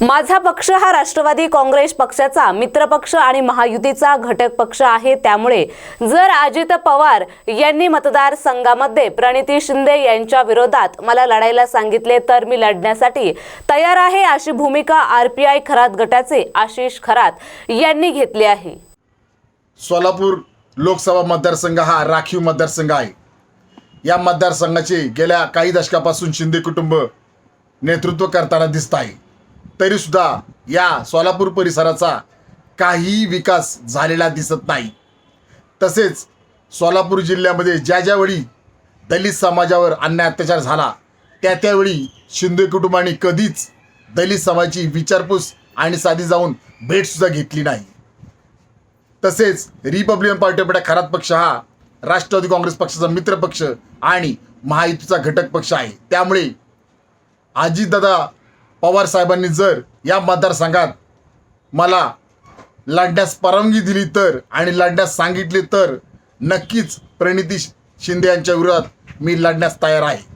माझा पक्ष हा राष्ट्रवादी काँग्रेस पक्षाचा मित्रपक्ष आणि महायुतीचा घटक पक्ष आहे. त्यामुळे जर अजित पवार यांनी मतदारसंघामध्ये प्रणिती शिंदे यांच्या विरोधात मला लढायला सांगितले तर मी लढण्यासाठी तयार आहे अशी भूमिका आर पी आय खरात गटाचे आशिष खरात यांनी घेतली आहे. सोलापूर लोकसभा मतदारसंघ हा राखीव मतदारसंघ आहे. या मतदारसंघाचे गेल्या काही दशकापासून शिंदे कुटुंब नेतृत्व करताना दिसत आहे. तरीसुद्धा या सोलापूर परिसराचा काहीही विकास झालेला दिसत नाही. तसेच सोलापूर जिल्ह्यामध्ये ज्या ज्यावेळी दलित समाजावर अन्याय अत्याचार झाला त्या त्यावेळी शिंदे कुटुंबाने कधीच दलित समाजाची विचारपूस आणि साधी जाऊन भेटसुद्धा घेतली नाही. तसेच रिपब्लिकन पार्टी ऑफ खरात पक्ष हा राष्ट्रवादी काँग्रेस पक्षाचा मित्र पक्ष आणि महायुतीचा घटक पक्ष आहे. त्यामुळे अजितदादा पवार साहेबांनी जर या मतदारसंघात मला लढण्यास परवानगी दिली तर आणि लढण्यास सांगितले तर नक्कीच प्रणिती शिंदे यांच्या विरोधात मी लढण्यास तयार आहे.